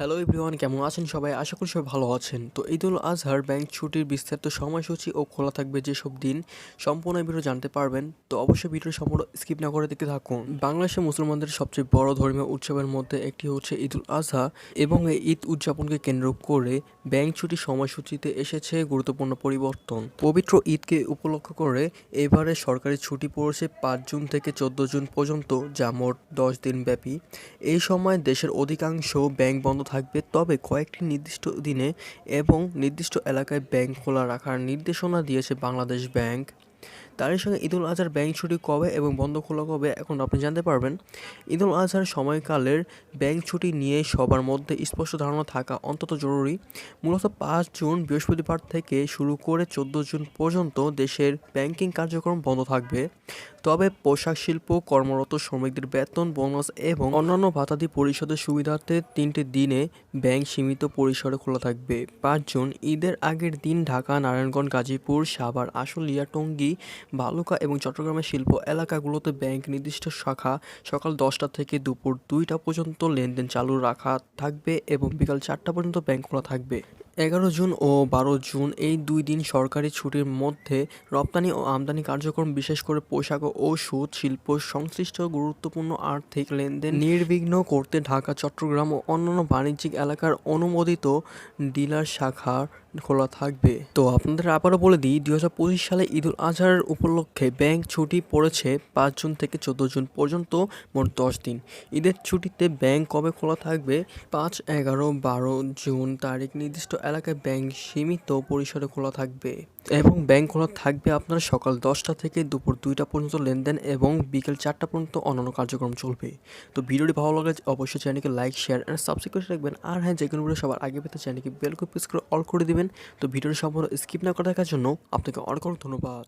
Hello everyone কেমন আছেন সবাই? আশা করি সবাই ভালো আছেন। তো ঈদুল আজহার ব্যাংক ছুটির বিস্তারিত সময়সূচি ও খোলা থাকবে যেসব দিন সম্পূর্ণ ভিডিও জানতে পারবেন, তো অবশ্যই ভিডিও সম্পূর্ণ স্কিপ না করে দেখতে থাকুন। বাংলাদেশের মুসলমানদের সবচেয়ে বড় ধর্মীয় উৎসবের মধ্যে একটি হচ্ছে ঈদুল আজহা এবং এই ঈদ উদযাপনকে কেন্দ্র করে ব্যাংক ছুটির সময়সূচিতে এসেছে গুরুত্বপূর্ণ পরিবর্তন। পবিত্র ঈদকে উপলক্ষ করে এবারে সরকারি ছুটি পড়েছে পাঁচ জুন থেকে চোদ্দ জুন পর্যন্ত, যা মোট দশ দিন ব্যাপী এই সময় দেশের অধিকাংশ ব্যাংক বন্ধ থাকবে, তবে কয়েকটি নির্দিষ্ট দিনে এবং নির্দিষ্ট এলাকায় ব্যাংক খোলা রাখার নির্দেশনা দিয়েছে বাংলাদেশ ব্যাংক। তারই সঙ্গে ঈদুল আজহার ব্যাংক ছুটি কবে এবং বন্ধ খোলা কবে, এখন আপনি জানতে পারবেন। ঈদুল আজহার সময়কালের ব্যাংক ছুটি নিয়ে সবার মধ্যে স্পষ্ট ধারণা থাকা অন্তত জরুরি। মূলত পাঁচ জুন বৃহস্পতিবার থেকে শুরু করে চোদ্দ জুন পর্যন্ত দেশের ব্যাংকিং কার্যক্রম বন্ধ থাকবে। তবে পোশাক শিল্প, কর্মরত শ্রমিকদের বেতন, বোনাস এবং অন্যান্য ভাতাদি পরিষদের সুবিধার্থে তিনটি দিনে ব্যাংক সীমিত পরিসরে খোলা থাকবে। পাঁচ জুন ঈদের আগের দিন ঢাকা, নারায়ণগঞ্জ, গাজীপুর, সাভার, আশুলিয়া, টঙ্গী বালুকা এবং চট্টগ্রামের শিল্প এলাকাগুলোতে ব্যাংক, নির্দিষ্ট শাখা, সকাল দশটা থেকে দুপুর দুইটা পর্যন্ত লেনদেন চালু রাখা থাকবে এবং বিকাল চারটা পর্যন্ত ব্যাংক খোলা থাকবে। এগারো জুন ও বারো জুন এই দুই দিন সরকারি ছুটির মধ্যে রপ্তানি ও আমদানি কার্যক্রম, বিশেষ করে পোশাক ও ওষুধ শিল্প, সংশ্লিষ্ট গুরুত্বপূর্ণ আর্থিক লেনদেন নির্বিঘ্ন করতে ঢাকা, চট্টগ্রাম ও অন্যান্য বাণিজ্যিক এলাকার অনুমোদিত ডিলার শাখা খোলা থাকবে। তো আপনাদের আবারও বলে দিই, দুই হাজার পঁচিশ সালে ঈদুল আজহার উপলক্ষে ব্যাংক ছুটি পড়েছে পাঁচ জুন থেকে চোদ্দ জুন পর্যন্ত মোট দশ দিন। ঈদের ছুটিতে ব্যাংক কবে খোলা থাকবে? পাঁচ, এগারো, বারো জুন। তারিখ নির্দিষ্ট এলাকায় ব্যাংক সীমিত পরিসরে খোলা থাকবে এবং ব্যাংক খোলা থাকবে আপনার সকাল দশটা থেকে দুপুর দুইটা পর্যন্ত লেনদেন এবং বিকেল চারটা পর্যন্ত অন্যান্য কার্যক্রম চলবে। তো ভিডিওটি ভালো লাগলে অবশ্যই চ্যানেলকে লাইক, শেয়ার অ্যান্ড সাবস্ক্রাইব করে রাখবেন। আর হ্যাঁ যে কোনো ভিডিও সবার আগে পেতে চ্যানেলকে বেল করে প্রেস করে অল করে দেবেন। তো ভিডিওটি সম্পূর্ণ স্কিপ না করে দেখার জন্য আপনাকে অনেক অনেক ধন্যবাদ।